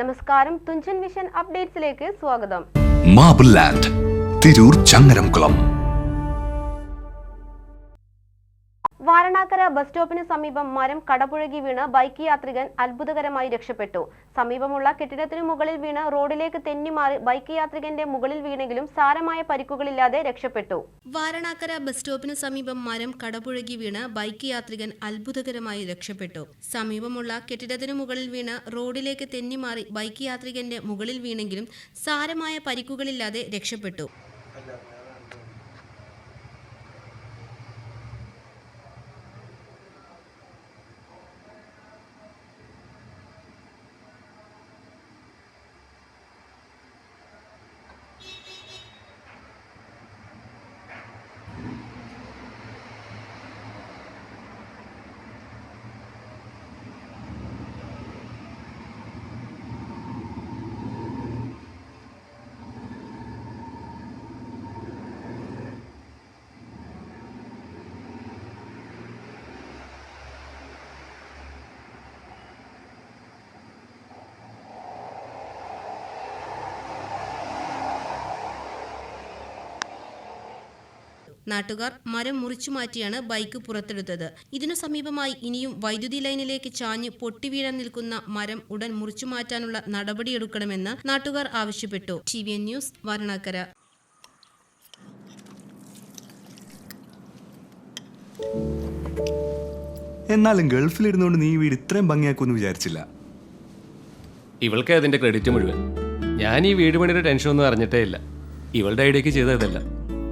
നമസ്കാരം. തുഞ്ചൻ മിഷൻ അപ്ഡേറ്റ്സിലേക്ക് സ്വാഗതം. Marble Land Tirur Changaramkulam. Varanakkara bus സ്റ്റോപ്പിന് സമീപം മരം കടപുഴകി വീണ് ബൈക്ക് യാത്രികൻ അത്ഭുതകരമായി രക്ഷപ്പെട്ടു. സമീപമുള്ള കെട്ടിടത്തിനു മുകളിൽ വീണ് റോഡിലേക്ക് തെന്നിമാറി ബൈക്ക് യാത്രികന്റെ മുകളിൽ വീണെങ്കിലും സാരമായ പരിക്കുകളില്ലാതെ രക്ഷപ്പെട്ടു. വാരണാക്കര ബസ് സ്റ്റോപ്പിന് സമീപം മരം കടപുഴകി വീണ് ബൈക്ക് യാത്രികൻ അത്ഭുതകരമായി രക്ഷപ്പെട്ടു. സമീപമുള്ള കെട്ടിടത്തിനു മുകളിൽ വീണ് റോഡിലേക്ക് തെന്നിമാറി ബൈക്ക് യാത്രികന്റെ മുകളിൽ വീണെങ്കിലും സാരമായ പരിക്കുകളില്ലാതെ രക്ഷപ്പെട്ടു. നാട്ടുകാർ മരം മുറിച്ചു മാറ്റിയാണ് ബൈക്ക് പുറത്തെടുത്തത്. ഇതിനു സമീപമായി ഇനിയും വൈദ്യുതി ലൈനിലേക്ക് ചാഞ്ഞ് പൊട്ടിവീഴാൻ നിൽക്കുന്ന മരം ഉടൻ മുറിച്ചു മാറ്റാനുള്ള നടപടിയെടുക്കണമെന്ന് നാട്ടുകാർ ആവശ്യപ്പെട്ടു. T V N news Varanakkara. എന്നാലും ഗൾഫിലിരുന്നുകൊണ്ട് നീ വീട് ഇത്രയും ഭംഗിയാക്കുമെന്ന് വിചാരിച്ചില്ല. ഇവൾക്ക് അതിന്റെ ക്രെഡിറ്റ് മുഴുവൻ. ഞാൻ ഈ വീട് പണിയുടെ ടെൻഷൻ ഒന്നും അറിഞ്ഞിട്ടേ ഇല്ല. ഇവളുടെ ഐഡിയക്ക് ചെയ്തതല്ല.